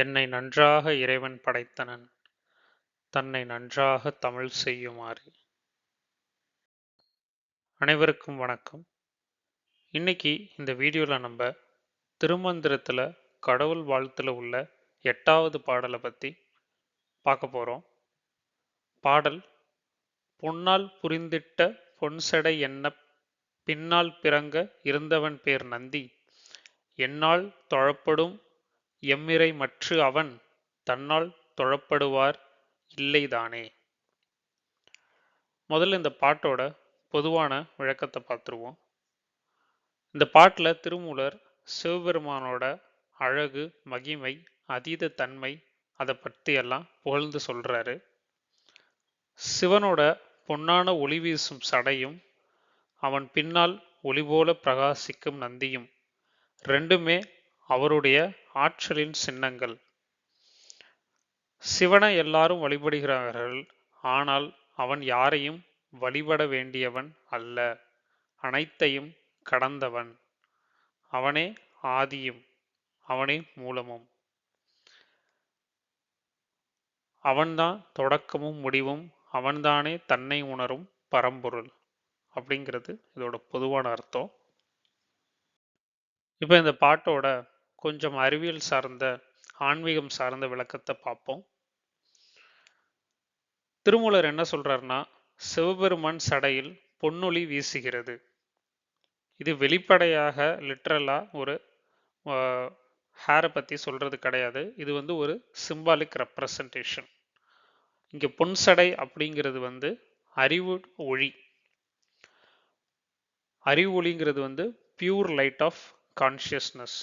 என்னை நன்றாக இறைவன் படைத்தனன். தன்னை நன்றாக தமிழ் செய்யுமாறு. அனைவருக்கும் வணக்கம். இன்னைக்கு இந்த வீடியோவில் நம்ம திருமந்திரத்தில் கடவுள் வாழ்த்தில் உள்ள எட்டாவது பாடலை பற்றி பார்க்க போகிறோம் பாடல் பொன்னால் புரிந்திட்ட பொன்சடை என்ன பின்னால் பிறங்க இருந்தவன் பேர் நந்தி. என்னால் தொழப்படும் எம்மிறை மற்று அவன் தன்னால் தொழப்படுவார் இல்லைதானே? முதல்ல இந்த பாட்டோட பொதுவான விளக்கத்தை பார்த்துருவோம். இந்த பாட்டில் திருமூலர் சிவபெருமானோட அழகு மகிமை அதீத தன்மை அதை பற்றியெல்லாம் புகழ்ந்து சொல்கிறாரு சிவனோட பொன்னான ஒளி வீசும் சடையும் அவன் பின்னால் ஒளி போல பிரகாசிக்கும் நந்தியும் ரெண்டுமே அவருடைய ஆற்றலின் சின்னங்கள். சிவனை எல்லாரும் வழிபடுகிறார்கள் ஆனால் அவன் யாரையும் வழிபட வேண்டியவன் அல்ல. அனைத்தையும் கடந்தவன். அவனே ஆதியும் அவனே மூலமும். அவன்தான் தொடக்கமும் முடிவும் அவன்தானே தன்னை உணரும் பரம்பொருள் அப்படிங்கிறது இதோட பொதுவான அர்த்தம். இப்போ இந்த பாட்டோட கொஞ்சம் அறிவியல் சார்ந்த ஆன்மீகம் சார்ந்த விளக்கத்தை பார்ப்போம். திருமூலர் என்ன சொல்றாருன்னா சிவபெருமான் சடையில் பொன்னொளி வீசுகிறது. இது வெளிப்படையாக லிட்ரலா ஒரு ஹேரை பத்தி சொல்றது கிடையாது. இது வந்து ஒரு சிம்பாலிக் ரெப்ரசன்டேஷன் இங்க பொன் சடை அப்படிங்கிறது வந்து அறிவு ஒளி. அறிவு ஒளிங்கிறது வந்து பியூர் லைட் ஆஃப் கான்ஷியஸ்னஸ்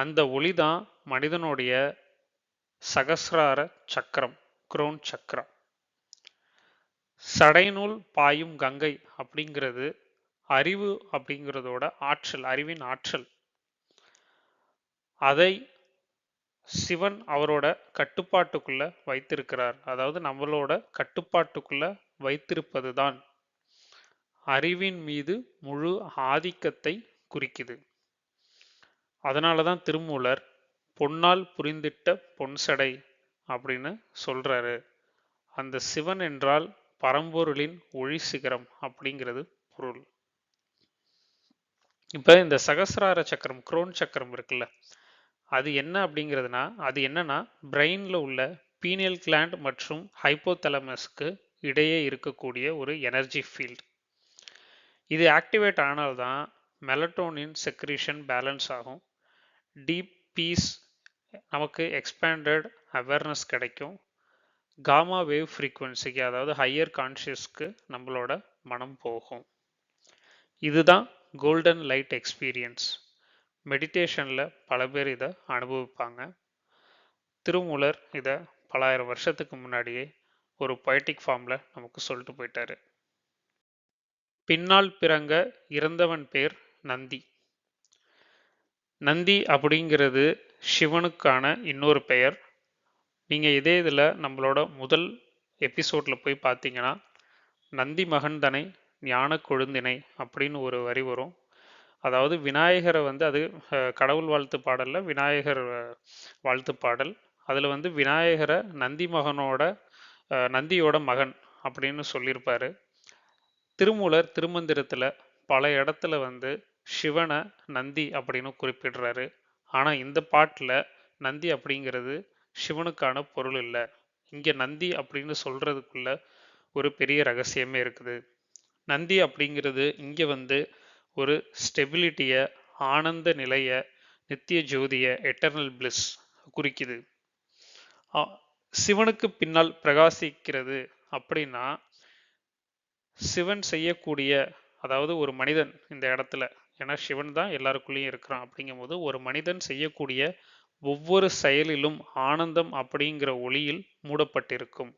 அந்த ஒளிதான் மனிதனுடைய சகசிரார சக்கரம் குரோன் சக்கரம். சடைநூல் பாயும் கங்கை அப்படிங்கிறது அறிவு அப்படிங்கிறதோட ஆற்றல் அறிவின் ஆற்றல். அதை சிவன் அவரோட கட்டுப்பாட்டுக்குள்ள வைத்திருக்கிறார். அதாவது நம்மளோட கட்டுப்பாட்டுக்குள்ள வைத்திருப்பது தான் அறிவின் மீது முழு ஆதிக்கத்தை குறிக்குது. அதனால தான் திருமூலர் பொன்னால் புரிந்திட்ட பொன்சடை அப்படின்னு சொல்றாரு. அந்த சிவன் என்றால் பரம்பொருளின் ஒளி சிகரம் அப்படிங்கிறது பொருள். இப்போ இந்த சகசிரார சக்கரம் குரோன் சக்கரம் இருக்குல்ல அது என்ன அப்படிங்கிறதுனா அது என்னன்னா பிரெயின்ல உள்ள பீனியல் கிளாண்ட் மற்றும் ஹைப்போதலமஸ்க்கு இடையே இருக்கக்கூடிய ஒரு எனர்ஜி ஃபீல்டு. இது ஆக்டிவேட் ஆனால்தான் மெலட்டோனின் செக்ரீஷன் பேலன்ஸ் ஆகும். டீப் பீஸ் நமக்கு எக்ஸ்பேண்டட் அவேர்னஸ் கிடைக்கும். காமா வேவ் ஃப்ரீக்குவென்சிக்கு அதாவது ஹையர் கான்ஷியஸ்க்கு நம்மளோட மனம் போகும். இதுதான் கோல்டன் லைட் எக்ஸ்பீரியன்ஸ் மெடிடேஷனில் பல பேர் இதை அனுபவிப்பாங்க. திருமூலர் இதை பலாயிரம் வருஷத்துக்கு முன்னாடியே ஒரு பொயட்டிக் ஃபார்மில் நமக்கு சொல்லிட்டு போயிட்டாரு. பின்னால் பிறங்க இறந்தவன் பேர் நந்தி. நந்தி அப்படிங்கிறது சிவனுக்கான இன்னொரு பெயர். நீங்கள் இதே இதில் நம்மளோட முதல் எபிசோடில் போய் பார்த்தீங்கன்னா நந்தி மகன்தனை ஞான கொழுந்தினை அப்படின்னு ஒரு வரி வரும். அதாவது விநாயகரை வந்து அது கடவுள் வாழ்த்து பாடலில் விநாயகர் வாழ்த்து பாடல். அதில் வந்து விநாயகரை நந்தி மகனோட நந்தியோட மகன் அப்படின்னு சொல்லியிருப்பார். திருமூலர் திருமந்திரத்தில் பல இடத்துல வந்து சிவனை நந்தி அப்படின்னு குறிப்பிடுறாரு. ஆனால் இந்த பாட்டில் நந்தி அப்படிங்கிறது சிவனுக்கான பொருள் இல்லை. இங்கே நந்தி அப்படின்னு சொல்றதுக்குள்ள ஒரு பெரிய ரகசியமே இருக்குது. நந்தி அப்படிங்கிறது இங்கே வந்து ஒரு ஸ்டெபிலிட்டியை ஆனந்த நிலையை நித்திய ஜோதியை எட்டர்னல் பிளிஸ் குறிக்குது. சிவனுக்கு பின்னால் பிரகாசிக்கிறது அப்படின்னா சிவன் செய்யக்கூடிய அதாவது ஒரு மனிதன் இந்த இடத்துல ஏன்னா சிவன் தான் எல்லாருக்குள்ளேயும் இருக்கிறான் அப்படிங்கும்போது ஒரு மனிதன் செய்யக்கூடிய ஒவ்வொரு செயலிலும் ஆனந்தம் அப்படிங்கிற ஒளியில் மூடப்பட்டிருக்கும்.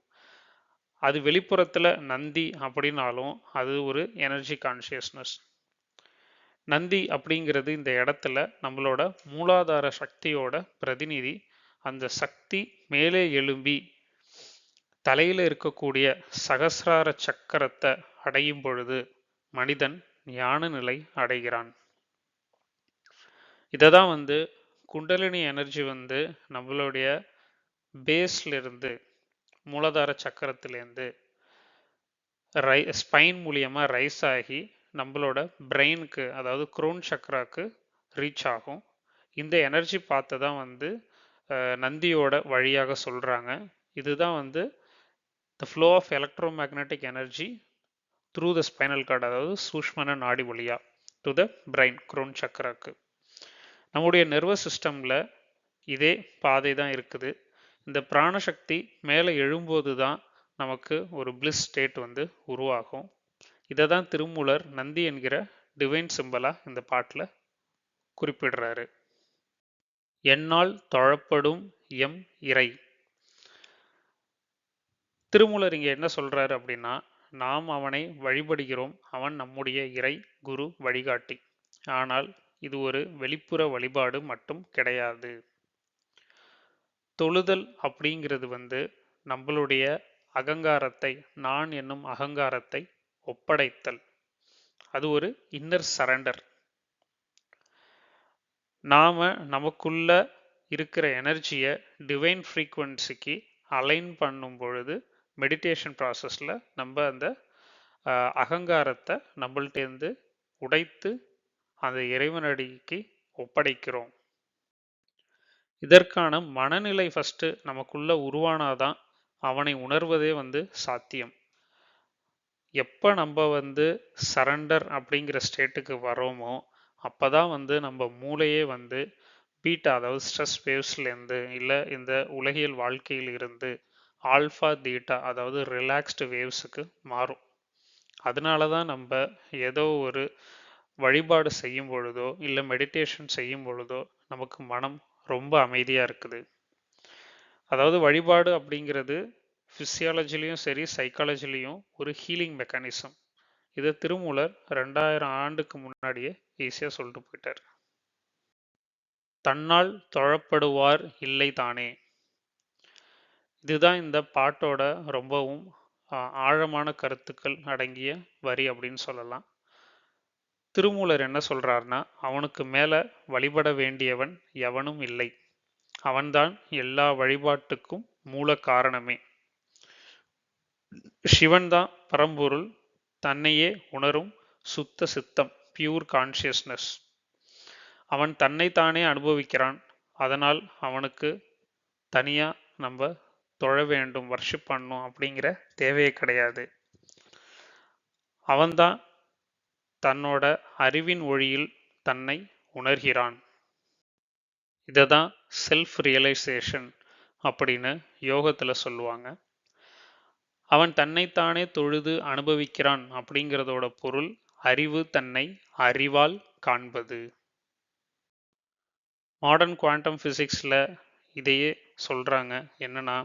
அது வெளிப்புறத்தில் நந்தி அப்படின்னாலும் அது ஒரு எனர்ஜி கான்சியஸ்னஸ் நந்தி அப்படிங்கிறது இந்த இடத்துல நம்மளோட மூலாதார சக்தியோட பிரதிநிதி. அந்த சக்தி மேலே எழும்பி தலையில் இருக்கக்கூடிய சகசிரார சக்கரத்தை அடையும் பொழுது மனிதன் ஞான நிலை அடைகிறான். இதை தான் வந்து குண்டலினி எனர்ஜி வந்து நம்மளுடைய பேஸ்லேருந்து மூலாதார சக்கரத்திலேருந்து ரை ஸ்பைன் மூலியமாக ரைஸ் ஆகி நம்மளோட பிரெயினுக்கு அதாவது குரோன் சக்கராக்கு ரீச் ஆகும். இந்த எனர்ஜி பார்த்து தான் வந்து நந்தியோட வழியாக சொல்கிறாங்க இதுதான் வந்து the flow of electromagnetic energy through the spinal cord அதாவது சூஷ்மன நாடி வழியா டு த பிரைன் குரோன் சக்கராக்கு. நம்முடைய நர்வஸ் சிஸ்டமில் இதே பாதை தான் இருக்குது. இந்த பிராணசக்தி மேலே எழும்போது தான் நமக்கு ஒரு பிளிஸ் ஸ்டேட் வந்து உருவாகும். இதை தான் திருமூலர் நந்தி என்கிற டிவைன் சிம்பலாக இந்த பாட்டில் குறிப்பிடுறாரு. என்னால் தொழப்படும் எம் இறை. திருமூலர் இங்கே என்ன சொல்கிறாரு அப்படின்னா நாம் அவனை வழிபடுகிறோம். அவன் நம்முடைய இறை குரு வழிகாட்டி. ஆனால் இது ஒரு வெளிப்புற வழிபாடு மட்டும் கிடையாது. தொழுதல் அப்படிங்கிறது வந்து நம்மளுடைய அகங்காரத்தை நான் என்னும் அகங்காரத்தை ஒப்படைத்தல். அது ஒரு இன்னர் சரண்டர் நாம நமக்குள்ள இருக்கிற எனர்ஜியை டிவைன் ஃப்ரீக்குவன்சிக்கு அலைன் பண்ணும் பொழுது மெடிடேஷன் ப்ராசஸில் நம்ம அந்த அகங்காரத்தை நம்மள்டேருந்து உடைத்து அந்த இறைவனடிக்கு ஒப்படைக்கிறோம். இதற்கான மனநிலை ஃபஸ்ட்டு நமக்குள்ள உருவானாதான் அவனை உணர்வதே வந்து சாத்தியம். எப்போ நம்ம வந்து சரண்டர் அப்படிங்கிற ஸ்டேட்டுக்கு வரோமோ அப்போ தான் வந்து நம்ம மூளையே வந்து பீட்டா அதாவது ஸ்ட்ரெஸ் வேவ்ஸ்லேருந்து இல்லை இந்த உலகியல் வாழ்க்கையில் இருந்து ஆல்ஃபா தீட்டா அதாவது ரிலாக்ஸ்டு வேவ்ஸுக்கு மாறும். அதனால தான் நம்ம ஏதோ ஒரு வழிபாடு செய்யும் பொழுதோ இல்லை மெடிடேஷன் செய்யும் பொழுதோ நமக்கு மனம் ரொம்ப அமைதியாக இருக்குது. அதாவது வழிபாடு அப்படிங்கிறது ஃபிசியாலஜிலையும் சரி சைக்காலஜிலையும் ஒரு ஹீலிங் மெக்கானிசம் இதை திருமூலர் ரெண்டாயிரம் ஆண்டுக்கு முன்னாடியே ஈஸியாக சொல்லிட்டு போயிட்டார். தன்னால் தொழப்படுவார் இல்லை தானே? இதுதான் இந்த பாட்டோட ரொம்பவும் ஆழமான கருத்துக்கள் அடங்கிய வரி அப்படின்னு சொல்லலாம். திருமூலர் என்ன சொல்றாருன்னா அவனுக்கு மேல வழிபட வேண்டியவன் எவனும் இல்லை. அவன்தான் எல்லா வழிபாட்டுக்கும் மூல காரணமே. சிவன்தான் பரம்பொருள். தன்னையே உணரும் சுத்த சித்தம் பியூர் கான்சியஸ்னஸ் அவன் தன்னைத்தானே அனுபவிக்கிறான். அதனால் அவனுக்கு தனியா நம்ம தொழ வேண்டும் வர்ஷிப் பண்ணும் அப்படிங்கிற தேவையே கிடையாது. அவன்தான் தன்னோட அறிவின் ஒளியில் தன்னை உணர்கிறான். இதை தான் செல்ஃப் ரியலைசேஷன் அப்படின்னு யோகத்தில் சொல்லுவாங்க. அவன் தன்னைத்தானே தொழுது அனுபவிக்கிறான் அப்படிங்கிறதோட பொருள் அறிவு தன்னை அறிவால் காண்பது. மாடர்ன் குவாண்டம் ஃபிசிக்ஸில் இதையே சொல்கிறாங்க என்னன்னா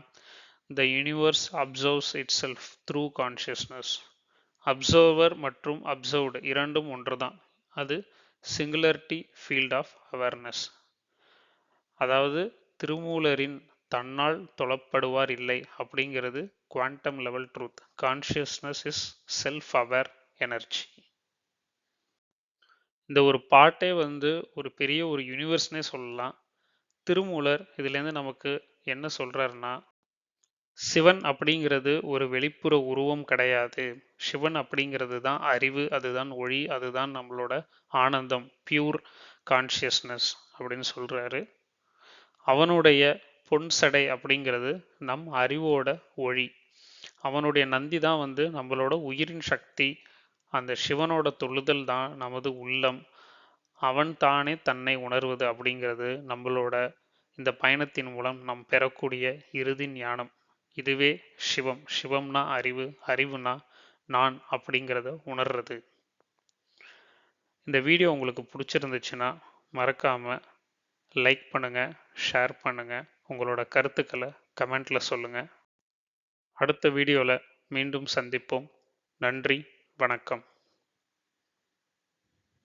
the universe observes itself through consciousness observer மற்றும் அப்சர்வ்டு இரண்டும் ஒன்று தான் அது சிங்குலரிட்டி ஃபீல்ட் ஆஃப் அவேர்னஸ் அதாவது திருமூலரின் தன்னால் தொழப்படுவார் இல்லை அப்படிங்கிறது quantum level truth consciousness is self aware energy இந்த ஒரு பாட்டே வந்து ஒரு பெரிய ஒரு யூனிவர்ஸ்னே சொல்லலாம். திருமூலர் இதுலேருந்து நமக்கு என்ன சொல்கிறாருன்னா சிவன் அப்படிங்கிறது ஒரு வெளிப்புற உருவம் கிடையாது. சிவன் அப்படிங்கிறது தான் அறிவு அதுதான் ஒளி அதுதான் நம்மளோட ஆனந்தம் பியூர் கான்ஷியஸ்னஸ் அப்படின்னு சொல்றாரு. அவனுடைய பொன் சடை அப்படிங்கிறது நம் அறிவோட ஒளி. அவனுடைய நந்தி தான் வந்து நம்மளோட உயிரின் சக்தி. அந்த சிவனோட தொழுதல் தான் நமது உள்ளம். அவன் தானே தன்னை உணர்வது அப்படிங்கிறது நம்மளோட இந்த பயணத்தின் மூலம் நாம் பெறக்கூடிய இறுதி ஞானம். இதுவே சிவம். சிவம்னா அறிவு அறிவுனா நான் அப்படிங்கிறத உணர்றது. இந்த வீடியோ உங்களுக்கு பிடிச்சிருந்துச்சுன்னா மறக்காமல் லைக் பண்ணுங்கள் ஷேர் பண்ணுங்கள் உங்களோட கருத்துக்களை கமெண்ட்டில் சொல்லுங்கள் அடுத்த வீடியோவில் மீண்டும் சந்திப்போம். நன்றி வணக்கம்.